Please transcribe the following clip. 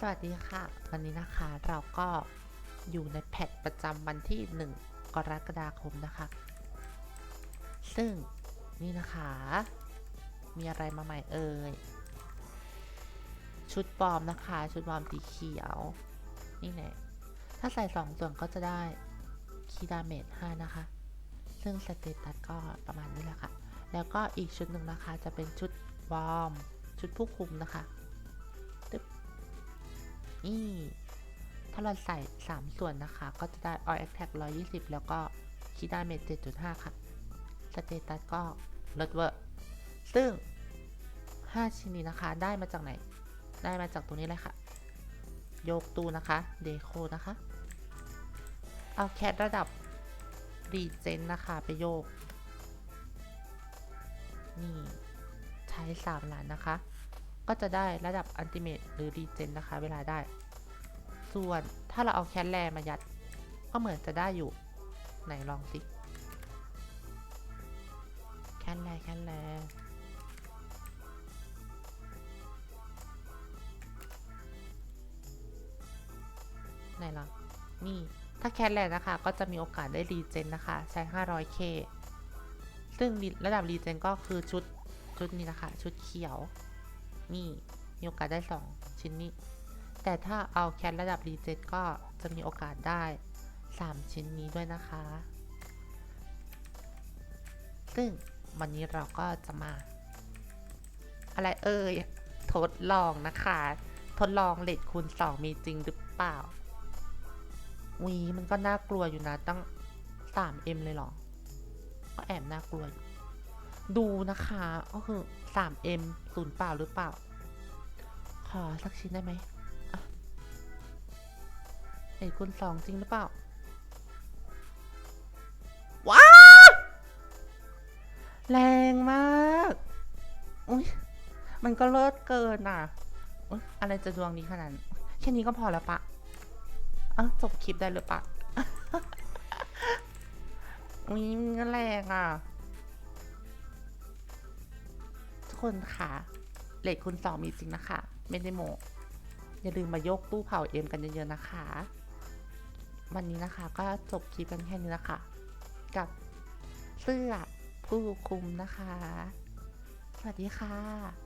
สวัสดีค่ะ วันนี้นะคะเราก็อยู่ในแพทประจำวันที่ 1 กรกฎาคมนะคะ ซึ่งนี่นะคะ มีอะไรมาใหม่เอ่ย ชุดบอมนะคะ ชุดบอมสีเขียว นี่แน่ถ้าใส่ 2 ส่วนก็จะได้คีดาเมจ5นะคะ ซึ่งสเตตัสก็ประมาณนี้แหละค่ะ แล้วก็อีกชุดหนึ่งนะคะ จะเป็นชุดวอร์ม ชุดผู้คุมนะคะ นี่ ถ้าเราใส่ 3 ส่วนนะคะ ก็จะได้ All Attack 120 แล้วก็คีดาเมจ7.5 ค่ะ สเตตัสก็เลิศเวอร์ ซึ่ง 5 ชิ้นนี้นะคะ ได้มาจากไหน ได้มาจากตรงนี้เลยค่ะ โยกตูนะคะ เดโคนะคะ เอาแคทระดับรีเจนนะคะ ไปโยก นี่ ใช้3ล้านนะคะ ก็จะได้ระดับอันติเมตหรือรีเจนนะคะ เวลาได้ ส่วนถ้าเราเอาแคทแลมายัด ก็เหมือนจะได้อยู่ ไหนลองสิแคทแลแคทแลไหนล่ะ นี่ ถ้าแคทแลนะคะ ก็จะมีโอกาสได้รีเจนนะคะ ใช้ 500k ซึ่งระดับรีเจนก็คือชุดชุดนี้นะคะ ชุดเขียว นี่มีโอกาสได้ 2 ชิ้นนี้ แต่ถ้าเอาแคทระดับรีเจนก็จะมีโอกาสได้ 3 ชิ้นนี้ด้วยนะคะ ซึ่งวันนี้เราก็จะมา อะไรเอ่ย ทดลองนะคะ ทดลองเลทคูณ 2 มีจริงหรือเปล่าวีมันก็น่ากลัวอยู่นะตั้ง 3M เลยหรอ ก็แอบน่ากลัวอยู่ ดูนะคะก็คือ 3M ศูนย์เปล่าหรือเปล่า ขอสักชิ้นได้ไหมเอกคุณสองจริงหรือเปล่า ว้า แรงมากอุ้ยมันก็เลิศเกินอะอุ๊ยอะไรจะดวงดีขนาดนั้นแค่นี้ก็พอแล้วปะเอ้าจบคลิปได้หรือปะอุ้ยก็แรงอะ คนค่ะเลทคุณสองมีจริงนะคะ ไม่ได้โมอย่าลืมมายกตู้เผาเอ็มกันเยอะๆนะคะ วันนี้นะคะก็จบคลิปกันแค่นี้นะคะกับเสื้อผู้คุมนะคะ สวัสดีค่ะ